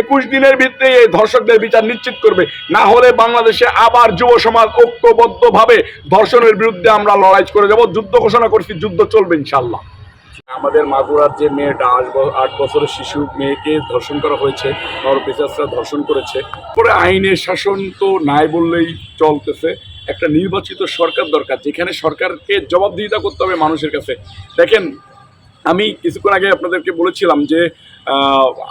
একুশ দিনের ভিত্তিতে এই ধর্ষকদের বিচার নিশ্চিত করবে। না হলে বাংলাদেশে আবার যুব সমাজ ঐক্যবদ্ধ ভাবে ধর্ষণের বিরুদ্ধে আমরা লড়াই করে যাব। যুদ্ধ ঘোষণা করছি যুদ্ধ চলবে ইনশাল্লাহ আমাদের মাগুরার যে মেয়েটা আট বছরের শিশু মেয়েকে ধর্ষণ করা হয়েছে নরপিসাসরা ধর্ষণ করেছে। পরে আইনের শাসন তো নাই বললেই চলতেছে। একটা নির্বাচিত সরকার দরকার যেখানে সরকারকে জবাবদিহিতা করতে হবে মানুষের কাছে। দেখেন আমি কিছুক্ষণ আগে আপনাদেরকে বলেছিলাম যে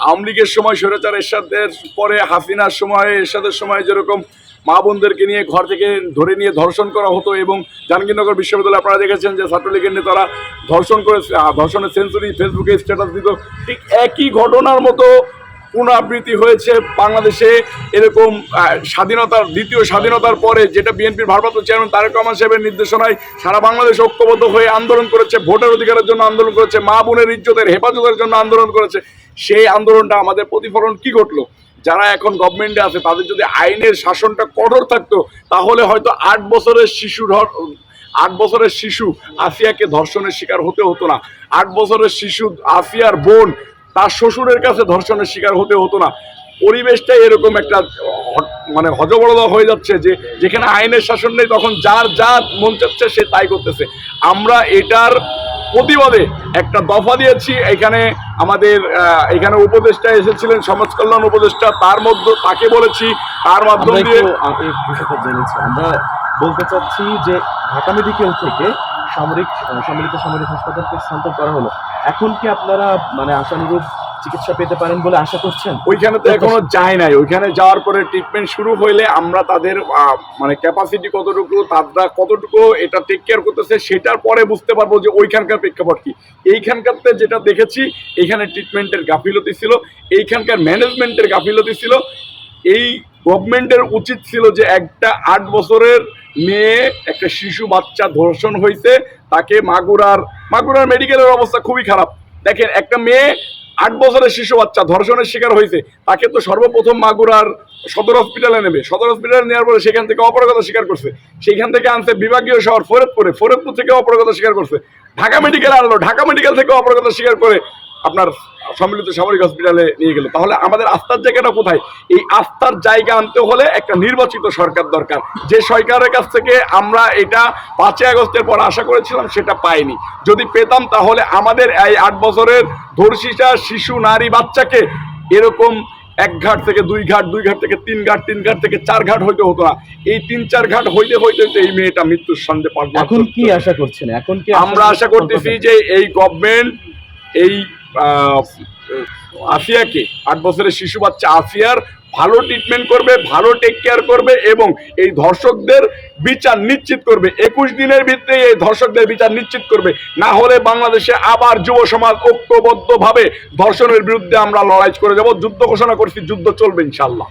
আওয়ামী লীগের সময় স্বৈরাচার এরশাদের পরে, হাসিনার সময়, এরশাদের সময় যেরকম মা বোনদেরকে নিয়ে ঘর থেকে ধরে নিয়ে ধর্ষণ করা হতো এবং জাহাঙ্গীরনগর বিশ্ববিদ্যালয়ে আপনারা দেখেছেন যে ছাত্রলীগের নেতারা ধর্ষণ করে ধর্ষণের সেঞ্চুরি, ফেসবুকে স্ট্যাটাস দিত। ঠিক একই ঘটনার মতো পুনরাবৃত্তি হয়েছে বাংলাদেশে। এরকম স্বাধীনতার, দ্বিতীয় স্বাধীনতার পরে যেটা বিএনপির ভারপ্রাপ্ত চেয়ারম্যান তারেক রহমান সাহেবের নির্দেশনায় সারা বাংলাদেশ ঐক্যবদ্ধ হয়ে আন্দোলন করেছে, ভোটের অধিকারের জন্য আন্দোলন করেছে, মা বোনের ইজ্জতের হেফাজতের জন্য আন্দোলন করেছে। সেই আন্দোলনটা আমাদের প্রতিফলন কি ঘটলো? যারা এখন গভর্নমেন্টে আছে, তাদের যদি আইনের শাসনটা কঠোর থাকতো, তাহলে হয়তো আট বছরের শিশু আট বছরের শিশু আসিয়াকে ধর্ষণের শিকার হতে হতো না। আট বছরের শিশু, আসিয়ার বোন তার শ্বশুরের কাছে ধর্ষণের শিকার হতে হতো না। পরিবেশটাই এরকম একটা মানে হজবরদা হয়ে যাচ্ছে যে যেখানে আইনের শাসন নেই তখন যার যা মন চাচ্ছে সে তাই করতেছে। আমরা এটার প্রতিবাদে একটা দফা দিয়েছি। এখানে আমাদের এখানে উপদেষ্টা এসেছিলেন সমাজ কল্যাণ উপদেষ্টা তার মধ্যে তাকে বলেছি তার মাধ্যমে আমরা বলতে চাচ্ছি যে ঢাকা মেডিকেল থেকে সামরিক সম্মিলিত সামরিক হাসপাতালকে স্থানান্তর করা হলো। এখন কি আপনারা মানে আশানুরূপ চিকিৎসা পেতে পারেন বলে আশা করছেন? ওইখানে তো এখনও যায় নাই। ওইখানে যাওয়ার পরে ট্রিটমেন্ট শুরু হইলে আমরা তাদের মানে ক্যাপাসিটি কতটুকু তারা কতটুকু এটা টেক কেয়ার করতেছে সেটার পরে বুঝতে পারব যে ওইখানকার প্রেক্ষাপট কি। এইখানকারতে যেটা দেখেছি এইখানে ট্রিটমেন্টের গাফিলতি ছিল এইখানকার ম্যানেজমেন্টের গাফিলতি ছিল। এই গভর্নমেন্টের উচিত ছিল যে একটা আট বছরের মেয়ে, একটা শিশু বাচ্চা ধর্ষণ হয়েছে তাকে মাগুরার মাগুরার মেডিকেলের অবস্থা খুবই খারাপ। দেখেন, একটা মেয়ে আট বছরের শিশু বাচ্চা ধর্ষণের শিকার হয়েছে তাকে তো সর্বপ্রথম মাগুরার সদর হসপিটালে নেবে। সদর হসপিটালে নেওয়ার পরে সেখান থেকে অপরাগতা স্বীকার করছে। সেইখান থেকে আনছে বিভাগীয় শহর ফরিদপুরে। ফরিদপুর থেকে অপরাগতা স্বীকার করছে। ঢাকা মেডিকেল আনলো। ঢাকা মেডিকেল থেকে অপরাগতা স্বীকার করে আপনার সম্মিলিত সামরিক হসপিটালে নিয়ে গেল। তাহলে আমাদের আস্থার জায়গাটা কোথায়? এই আস্থার জায়গা আনতে হলে একটা নির্বাচিত সরকার দরকার। যে সরকারের কাছ থেকে আমরা এটা পাঁচই আগস্টের পর আশা করেছিলাম সেটা পাইনি। যদি পেতাম তাহলে আমাদের এই আট বছরের ধর্ষিতা শিশু নারী বাচ্চাকে এরকম এক ঘাট থেকে দুই ঘাট দুই ঘাট থেকে তিন ঘাট তিন ঘাট থেকে চার ঘাট হইতে হতো না। এই তিন চার ঘাট হইতে হইতে হইতে এই মেয়েটা মৃত্যুর সন্দেহ এখন কি আশা করছেন? এখন কি আমরা আশা করতেছি যে এই গভর্নমেন্ট এই আহ, আসিয়াকে আট বছরের শিশু বাচ্চা আফিয়ার ভালো ট্রিটমেন্ট করবে ভালো টেক কেয়ার করবে এবং এই ধর্ষকদের বিচার নিশ্চিত করবে। একুশ দিনের ভিত্তিতে এই ধর্ষকদের বিচার নিশ্চিত করবে। না হলে বাংলাদেশে আবার যুব সমাজ ঐক্যবদ্ধভাবে ধর্ষণের বিরুদ্ধে আমরা লড়াই করে যাব। যুদ্ধ ঘোষণা করছি যুদ্ধ চলবে ইনশাল্লাহ